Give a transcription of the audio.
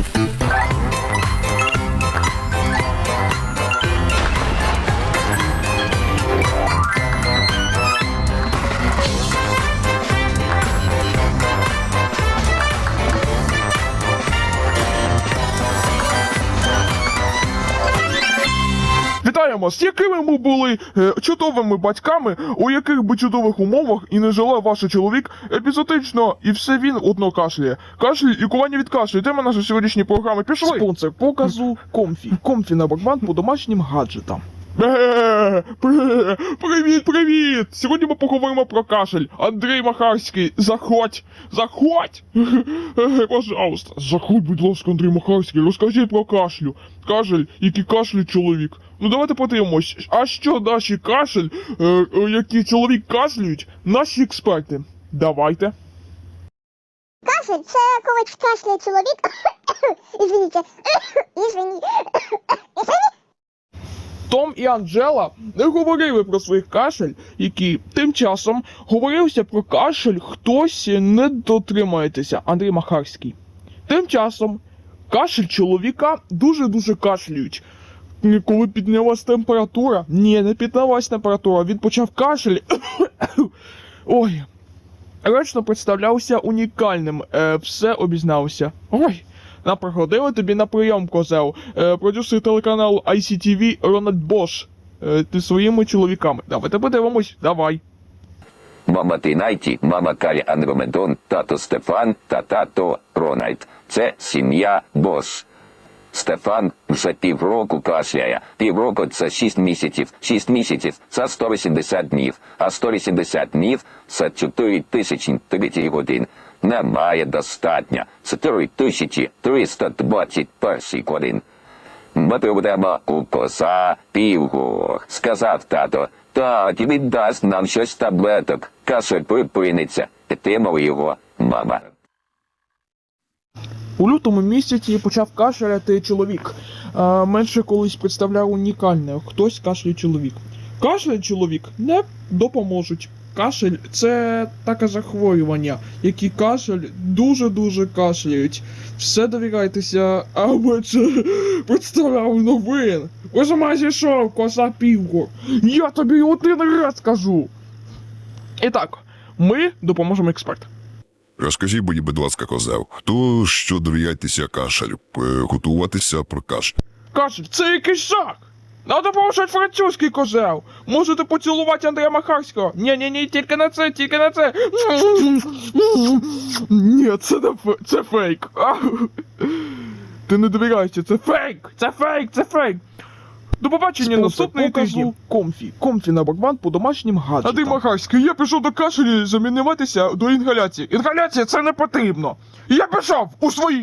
Thank you. Вітаємо з Якими ми були е, чудовими батьками, у яких би чудових умовах і не жила ваш чоловік епізодично, і все він одно кашляє. Кашлі і кування від кашлю. Тема нашої сьогоднішньої програми. Пішли! Спонсор показу Комфі. Комфі на бакбан по домашнім гаджетам. Е, при- Привіт, привіт! Сьогодні ми поговоримо про кашель. Андрій Махарський, заходь! Заходь! Е, Пожалуйста, заходь, будь ласка, Андрій Махарський, розкажіть про кашлю. Кашель, який кашлює чоловік. Ну давайте подивимось, а що наші кашель, е, е, які чоловік кашлюють, наші експерти. Давайте. Кашель це коли кашляє чоловік. Извините. Извини. Том і Анджела не говорили про своїх кашель, які тим часом говорився про кашель, хтось не дотримаєтеся, Андрій Махарський. Тим часом кашель чоловіка дуже-дуже кашлюють. Коли піднялась температура, ні, не піднялась температура, він почав кашель. Ой. Речно представлявся унікальним, е, все обізнався. Ой, наприходили тобі на прийом, козел. Е, продюсер телеканалу ICTV Рональд Бош. Е, ти своїми чоловіками. Давайте подивимось, давай. Мама Тинайті, мама Калі Андромедон, тато Стефан та тато Рональд. Це сім'я Бос. Стефан вже півроку кашляє. Півроку це 6 місяців. 6 місяців це 180 днів. А 180 днів це 4030 годин. Немає достатньо. Це 4321 годин. Ми будемо у коса півго, сказав тато. Так, він дасть нам щось таблеток. Кашель припиниться. Підтримав його мама. У лютому місяці почав кашляти чоловік. Менше колись представляв унікальне. Хтось кашляє чоловік. Кашель чоловік не допоможуть. Кашель це таке захворювання, які кашель дуже-дуже кашляють. Все довіряйтеся, аби це представляв новин. Ось зійшов, коса півго. Я тобі один раз кажу. І так, ми допоможемо експертам. Розкажіть мені, будь ласка, козел, хто що довіряйтеся кашелю, е, готуватися про кашель. Кашель, це якийсь жах! Надо повишати французький козел! Можете поцілувати Андрія Махарського! Ні, ні, ні, тільки на це, тільки на це. Ні, це не фе- це фейк. Ти не довіряйся, це фейк! Це фейк, це фейк! До побачення наступного наступної тижні. Комфі. Комфі на бакбан по домашнім гаджетам. Андрій Махарський, я пішов до кашелі замінуватися до інгаляції. Інгаляція це не потрібно. Я пішов у свої.